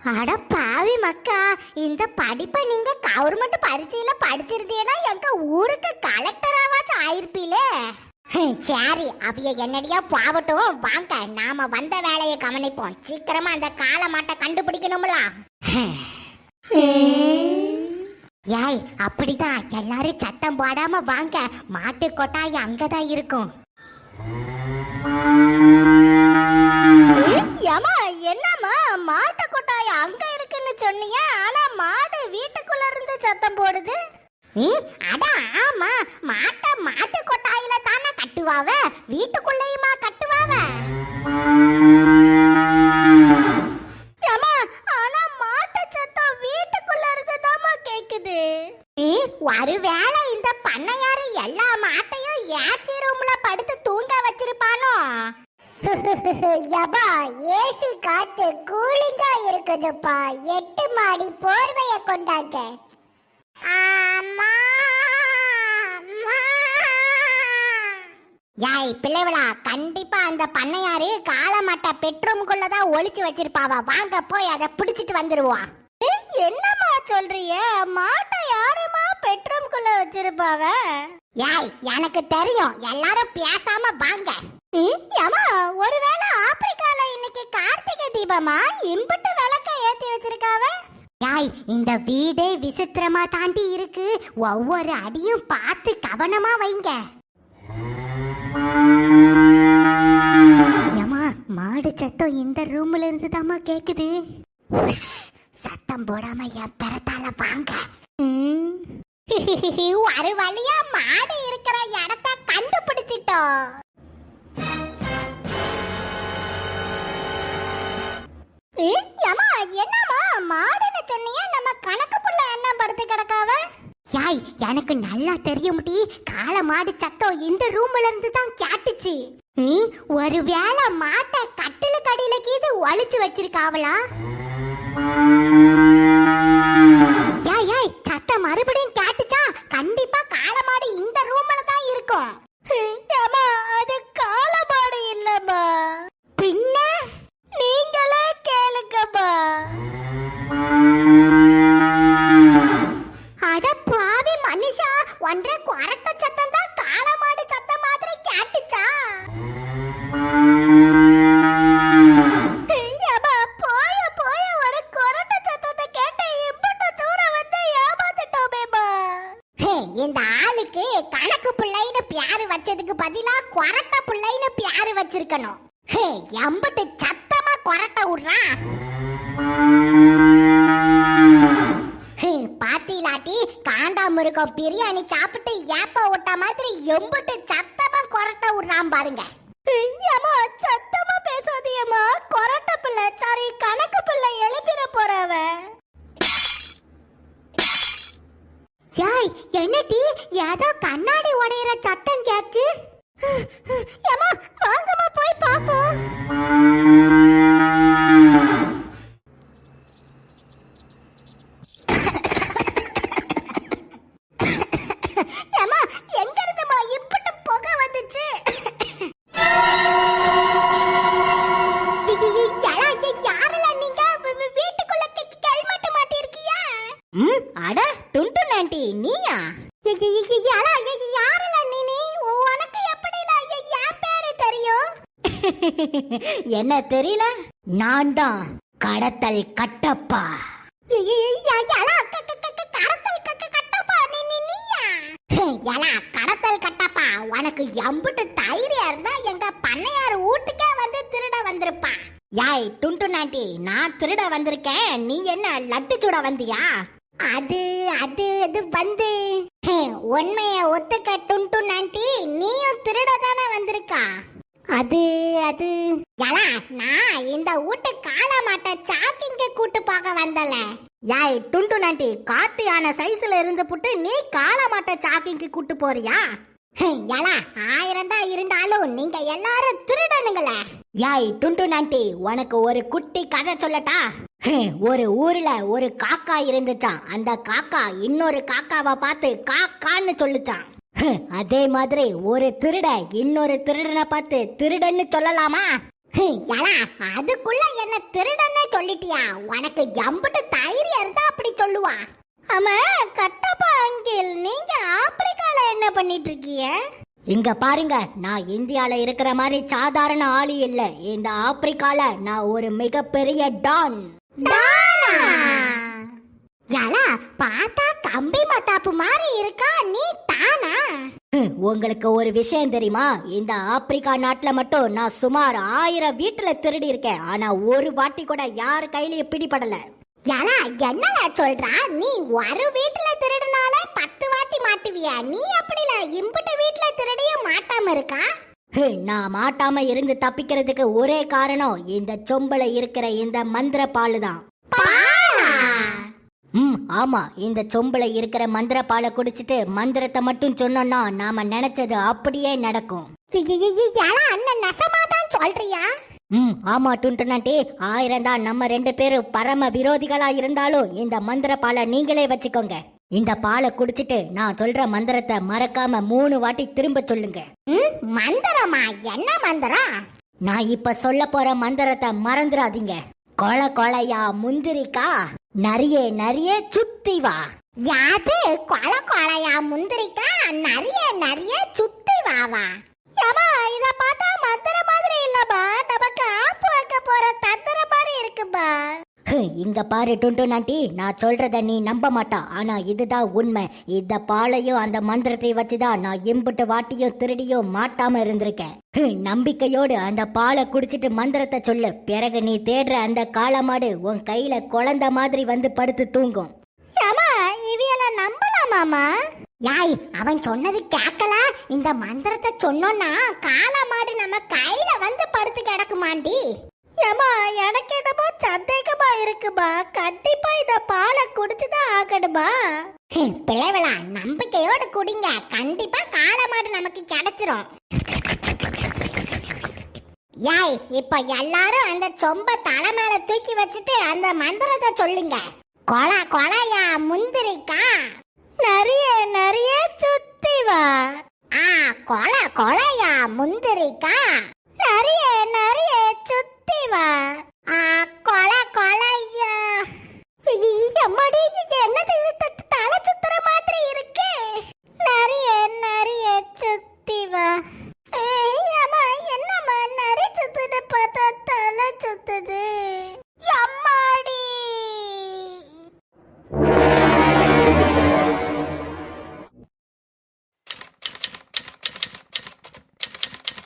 அட பாவி மக்கா இந்த படிப்பை நீங்க கவர்மெண்ட் பரீட்சையில படிச்சிருந்தீங்கன்னா எங்க ஊருக்கு கலெக்டராவாச்சும் ஆயிருப்பீலே சரி அவைய என்னடியா போகட்டும் வாங்க நாம வந்த வேலையை கவனிப்போம். சீக்கிரமா அந்த காலமாட்டை கண்டுபிடிக்கணும்ல? ஏய் அப்படிதான். எல்லாரும் சத்தம் போடாம வாங்க. மாட்டு கொட்டாய் அங்கதான் இருக்கும். ஏமா என்னம்மா? மாட்டு கொட்டாய் அங்க இருக்குன்னு சொன்னீங்க ஆனா மாடு வீட்டுக்குள்ள இருந்து சத்தம் போடுது. அதான் ஆமா. மாட்டை மாட்டு கொட்டாயில தானே கட்டுவாவ? வீட்டுக்குள்ளேயுமா கட்டுவாவ? இந்த பண்ணையாரு எல்லா மாட்டையும் ஏசி ரூம்ல படுத்து தூங்க வச்சிருப்பானோ? யபா ஏசி காத்து கூலிங்கா இருக்குதுப்பா. எட்டு மாடி போர்வைய கொண்டாங்க. யாய் பிள்ளைவளா கண்டிப்பா அந்த பண்ணையாரு காலமாட்ட பெட்ரூம்குள்ள தான் ஒளிச்சு வச்சிருப்பாவா? வாங்க போய் அதை பிடிச்சிட்டு வந்துருவா என்னம்மா சொல்றிய? மாட்டை வச்சிருப்பாவ? யாய் எனக்கு தெரியும். எல்லாரும் பேசாம வாங்க. ஏமா ஒருவேளை ஆப்பிரிக்கால இன்னைக்கு கார்த்திகை தீபமா? இம்புட்டு விளக்க ஏத்தி வச்சிருக்காவ? யாய் இந்த வீடே விசித்திரமா தாண்டி இருக்கு. ஒவ்வொரு அடியும் பார்த்து கவனமா வைங்க. ஏமா மாடு சத்தம் இந்த ரூம்ல இருந்து தாமா கேக்குது. சத்தம் போடாம என் பிறத்தால வாங்க. ஒரு வழியா மாடு இருக்கிற இடத்த கண்டுபிடிச்சிட்டோம். ஏய், ஏம்மா, என்னம்மா? மாடுன்னு சொன்னீங்க நம்ம கணக்கு புள்ள என்ன படுத்து கிடக்காவ? யாய் எனக்கு நல்லா தெரியும் டி காள மாடு சத்தம் இந்த ரூம்ல இருந்து தான் கேட்டுச்சு. ம், ஒருவேளை மாட்டை கட்டிலுக்கு அடியில கீது ஒழிச்சு வச்சிருக்காவளா? ஏய் ஏய் சத்தம் மறுபடியும் கேட்டுச்சா? கண்டிப்பா காள மாடு இந்த ரூம்ல தான் இருக்கும். ஏம்மா அது காள எம்புட்டு சத்தமா கொரட்ட விடுறான் ஹே, பாத்தீலாட்டி காண்டாமிருகம் பிரியாணி சாப்பிட்டு ஏப்ப விட்ட மாதிரி எம்புட்டு சத்தமா கொரட்ட விடுறான் பாருங்க. ஏம்மா சத்தமா பேசாதியம்மா கொரட்ட பிள்ளை சாரி கணக்கு பிள்ளை எழுப்பிட போறவ. யாய் என்னடி ஏதோ கண்ணாடி என்ன தெரியல? நான் தான் கடத்தல் கட்டப்பா கடத்தல் கட்டப்பா. உனக்கு எம்புட்டு தைரியம் இருந்தா எங்க பண்ணையார் வீட்டுக்கே வந்து திருட வந்திருப்பா. யாய் டுண்டு நாண்டி நான் திருட வந்திருக்கேன். நீ என்ன லட்டு சுட வந்தியா? அது அது அது வந்து உண்மைய ஒத்துக்க டுண்டு நாண்டி நீயும் திருட தானே வந்திருக்கா? அது அது. யலா நான் இந்த வீட்டு காள மாட்ட சாக்கிங்க கூட்டு பார்க்க வந்தல. யாய் டுண்டு நண்டி காட்டு யானை சைஸ்ல இருந்து புட்டு நீ காள மாட்ட சாக்கிங்க்கு கூட்டு போறியா? ஹம், யலா ஆயிரம் தான் இருந்தாலும் நீங்க எல்லாரும் திருடனுங்களே. யாய் டுண்டு நண்டி உனக்கு ஒரு குட்டி கதை சொல்லட்டா? ஒரு ஊர்ல ஒரு காக்கா இருந்துச்சான் அந்த காக்கா இன்னொரு காக்காவை பார்த்து காக்கான்னு சொல்லுச்சான் அதே மாதிரி ஒரு திருட இன்னொரு திருடனை பார்த்து திருடன்னு சொல்லலாமா? அதுக்குள்ள என்ன திருடன்னே சொல்லிட்டியா? உனக்கு எம்புட்டு தைரியம் இருந்தா அப்படி சொல்லுவா. ஆமா கட்டப்பா அங்கிள் நீங்க ஆப்பிரிக்கால என்ன பண்ணிட்டு இருக்கீங்க இங்க பாருங்க நான் இந்தியால இருக்கிற மாதிரி சாதாரண ஆளு இல்ல. இந்த ஆப்பிரிக்கால நான் ஒரு மிகப்பெரிய டான். பார்த்தா கம்பி மத்தாப்பு மாதிரி இருக்கா? நீ தானா உங்களுக்கு ஒரு விஷயம் தெரியுமா? இந்த ஆப்பிரிக்கா நாட்டுல மட்டும் நான் சுமார் ஆயிரம் வீட்டுல திருடி இருக்கேன். ஆனா ஒரு வாட்டி கூட யார் கையிலயும் பிடிபடல. யாரா என்னல சொல்றா? நீ ஒரு வீட்டுல திருடினால பத்து வாட்டி மாட்டுவியா? நீ அப்படில இம்புட்டு வீட்டுல திருடியும் மாட்டாம இருக்கா? நான் மாட்டாம இருந்து தப்பிக்கிறதுக்கு ஒரே காரணம் இந்த சொம்பல இருக்கிற இந்த மந்திர பாலு? தான் ம். ஆமா இந்த சொம்பல இருக்கிற மந்திர பாலை குடிச்சிட்டு மந்திரத்தை மட்டும் சொன்னோம்னா நாம நினைச்சது அப்படியே நடக்கும். அண்ணன் நசமா தான் சொல்றியா? ம் ஆமா டுன்ட்டுனாட்டி ஆயிரம் தான் நம்ம ரெண்டு பேரும் பரம விரோதிகளா இருந்தாலும் இந்த மந்திர பாலை நீங்களே வச்சுக்கோங்க. இந்த பாலை குடிச்சிட்டு நான் சொல்ற மந்திரத்தை மறக்காம மூணு வாட்டி திரும்ப சொல்லுங்க. மந்திரமா? என்ன மந்திரம் நான் இப்ப சொல்ல போற மந்திரத்தை மறந்துடாதீங்க. கொல கொலையா முந்திரிக்கா? நரியே நரியே சுத்தி வா. யாது? கொல கொலையா முந்திரிக்கா? நரிய நரிய சுத்தி வாவா இங்க பாரு டுண்டு நாட்டி நான் சொல்றத நீ நம்ப மாட்டா ஆனா இதுதான் உண்மை. இந்த பாலையும் அந்த மந்திரத்தை வச்சுதான் நான் எம்புட்டு வாட்டியும் திருடியும் மாட்டாம இருந்திருக்கேன். நம்பிக்கையோடு அந்த பாலை குடிச்சிட்டு மந்திரத்தை சொல்லு. பிறகு நீ தேடுற அந்த காளமாடு உன் கையில குழந்தை மாதிரி வந்து படுத்து தூங்கும். இவையெல்லாம் நம்பலாமாமா யாய் அவன் சொன்னது கேட்கல? இந்த மந்திரத்தை சொன்னோன்னா காளமாடு நம்ம கையில வந்து படுத்து கிடக்குமாண்டி? ஏமா எனக்கு என்னமோ சந்தேகமா இருக்குமா? கண்டிப்பா இந்த பாலை குடிச்சுதான் ஆகணுமா? பிள்ளைவளா நம்பிக்கையோட குடிங்க. கண்டிப்பா காளமாடு நமக்கு கிடைச்சிரும். யாய் இப்ப எல்லாரும் அந்த சொம்ப தலை மேல தூக்கி வச்சுட்டு அந்த மந்திரத்தை சொல்லுங்க. கொல கொலையா முந்திரிக்கா? நிறைய நிறைய சுத்தி வா. ஆ கொல கொலையா முந்திரிக்கா?